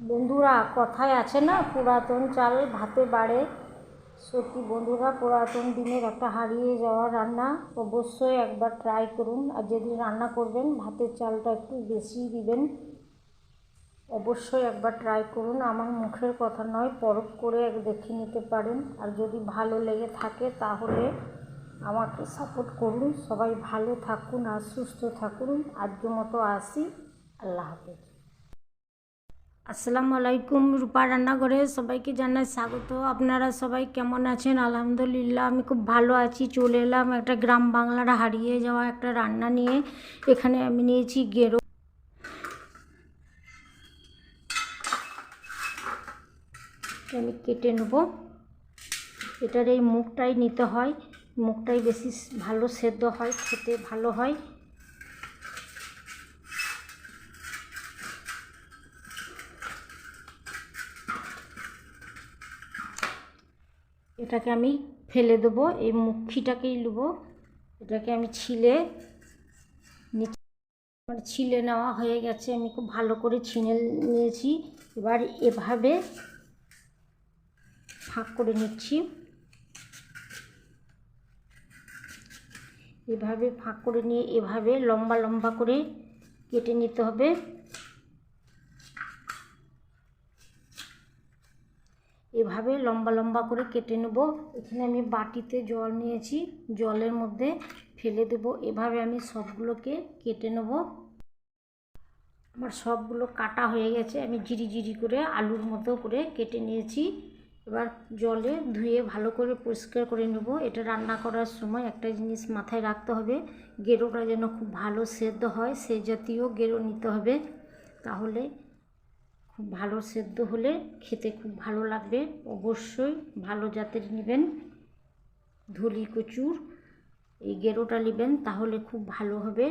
বন্ধুরা, কথায় আছে না, পুরাতন চাল ভাতে বাড়ে। সত্যি বন্ধুরা, পুরাতন দিনের একটা হারিয়ে যাওয়া রান্না অবশ্যই একবার ট্রাই করুন। আর যদি রান্না করবেন, ভাতের চালটা একটু বেশি দিবেন, অবশ্যই একবার ট্রাই করুন। আমার মুখের কথা নয়, পরখ করে এক দেখে নিতে পারেন। আর যদি ভালো লেগে থাকে, তাহলে আমাকে সাপোর্ট করুন। সবাই ভালো থাকুন আর সুস্থ থাকুন। আজকের মতো আসি। আল্লাহ হাফেজ। আসসালামু আলাইকুম, রূপা রান্নাঘরে সবাইকে জানাই স্বাগত। আপনারা সবাই কেমন আছেন? আলহামদুলিল্লাহ, আমি খুব ভালো আছি। চলে এলাম একটা গ্রাম বাংলার হারিয়ে যাওয়া একটা রান্না নিয়ে। এখানে আমি নিয়েছি গেরো। আমি কেটে নেব। এটার এই মুখটাই নিতে হয়। মুখটাই বেশি ভালো সেদ্ধ হয়, খেতে ভালো হয়। এটাকে আমি ফেলে দেবো, এই মুখিটাকেই নেব এটাকে আমি ছিলে মানে ছিলে নেওয়া হয়ে গেছে, আমি খুব ভালো করে ছিনে নিয়েছি। এবার এভাবে ফাঁক করে নিচ্ছি। এভাবে ফাঁক করে নিয়ে এভাবে লম্বা লম্বা করে কেটে নিতে হবে। এভাবে লম্বা লম্বা করে কেটে নেব। এখানে আমি বাটিতে জল নিয়েছি। জলের মধ্যে ফেলে দেব। এভাবে আমি সবগুলোকে কেটে নেব। আমার সবগুলো কাটা হয়ে গেছে। আমি জিরি জিরি করে আলুর মতো করে কেটে নিয়েছি। এবার জলে ধুয়ে ভালো করে পরিষ্কার করে নেব। এটা রান্না করার সময় একটা জিনিস মাথায় রাখতে হবে। গেরোটা যেন খুব ভালো সেদ্ধ হয়, সে জাতীয় গেরো নিতে হবে। তাহলে খুব ভালো সেদ্ধ হলে খেতে খুব ভালো লাগবে। অবশ্যই ভালো জাতের নেবেন। ধলি কচুর, এই গেরোটা নেবেন তাহলে খুব ভালো হবে।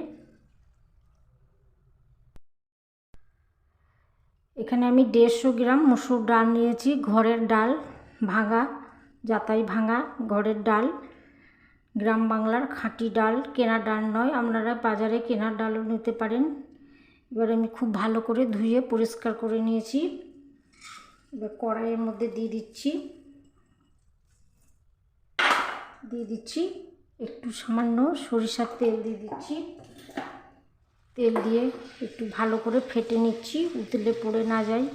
এখানে আমি দেড়শো গ্রাম মসুর ডাল নিয়েছি, ঘরের ডাল ভাঙা যাতাই ভাঙা ঘরের ডাল। গ্রাম বাংলার খাঁটি ডাল, কেনা ডাল নয়, আপনারা বাজারে কেনা ডালও নিতে পারেন। এবার আমি খুব ভালো করে ধুয়ে পরিষ্কার করে নিয়েছি। এবার কড়াইয়ের মধ্যে দিয়ে দিচ্ছি। দিয়ে দিচ্ছি একটু সামান্য সরিষার তেল দিয়ে দিচ্ছি। তেল দিয়ে একটু ভালো করে ফেটে নিচ্ছি, উতলে পড়ে না যায়।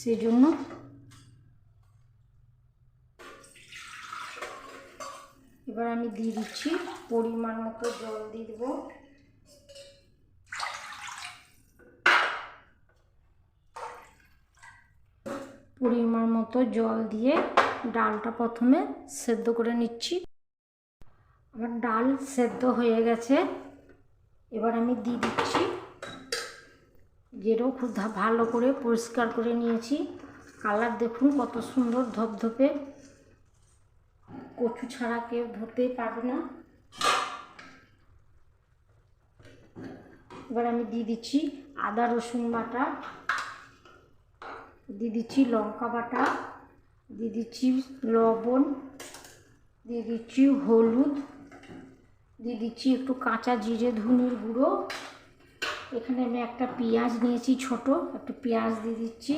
সেই জন্য এবার আমি দিয়ে দিচ্ছি পরিমাণ মতো জল দিয়ে দেবো। পরিমাণ মতো জল দিয়ে ডালটা প্রথমে সেদ্ধ করে নিচ্ছি। আমার ডাল সেদ্ধ হয়ে গেছে। এবার আমি দিয়ে দিচ্ছি গেরো খুব ভালো করে পরিষ্কার করে নিয়েছি। কালার দেখুন কত সুন্দর ধপধপে। কচু ছাড়া কেউ ধরতেই পারবে না। এবার আমি দিয়ে দিচ্ছি আদা রসুন বাটা। দিয়ে দিচ্ছি লঙ্কা বাটা দিয়ে দিচ্ছি লবণ দিয়ে দিচ্ছি হলুদ দিয়ে দিচ্ছি একটু কাঁচা জিরে ধুনির গুঁড়ো। এখানে আমি একটা পেঁয়াজ নিয়েছি ছোট, একটু পেঁয়াজ দিয়ে দিচ্ছি।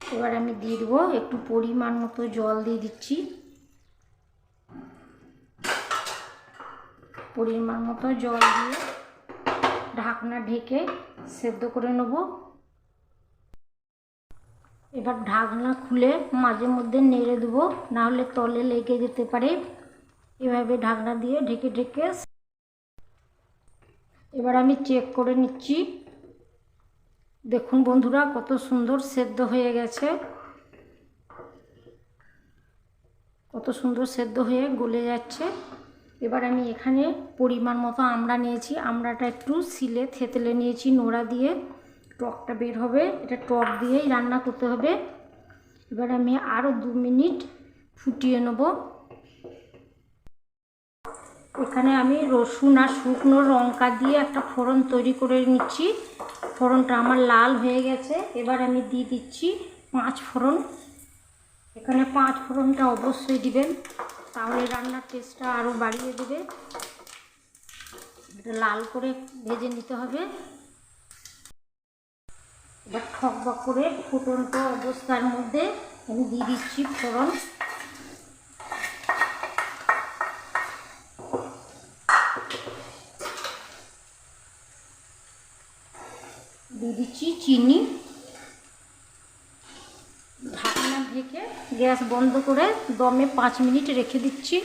এবার আমি দিয়ে দেবো একটু পরিমাণ মতো জল দিয়ে দিচ্ছি। পরিমাণ মতো জল দিয়ে ঢাকনা ঢেকে সেদ্ধ করে নেব। এবার ঢাকনা খুলে মাঝে মধ্যে নেড়ে দেবো, নাহলে তলে লেগে যেতে পারে। এভাবে ঢাকনা দিয়ে ঢেকে ঢেকে। এবার আমি চেক করে নিচ্ছি। দেখুন বন্ধুরা, কত সুন্দর সেদ্ধ হয়ে গেছে। কত সুন্দর সেদ্ধ হয়ে গলে যাচ্ছে। এবার আমি এখানে পরিমাণ মতো আমরা নিয়েছি। আমড়াটা একটু সিলে থেতলে নিয়েছি নোড়া দিয়ে। টকটা বের হবে, এটা টক দিয়েই রান্না করতে হবে। এবার আমি আরও দু মিনিট ফুটিয়ে নেব। এখানে আমি রসুন আর শুকনো লঙ্কা দিয়ে একটা ফোড়ন তৈরি করে নিচ্ছি। ফোড়নটা আমার লাল হয়ে গেছে। এবার আমি দিয়ে দিচ্ছি পাঁচ ফোড়ন। এখানে পাঁচ ফোড়নটা অবশ্যই দিবেন, তাহলে রান্নার টেস্টটা আরও বাড়িয়ে দেবে। এটা লাল করে ভেজে নিতে হবে। এবার বক করে ফুটন্ত অবস্থার মধ্যে আমি দিয়ে দিচ্ছি ফোড়ন। দিয়ে দিচ্ছি চিনি। ঢাকনা ঢেকে গ্যাস বন্ধ করে দমে পাঁচ মিনিট রেখে দিচ্ছি।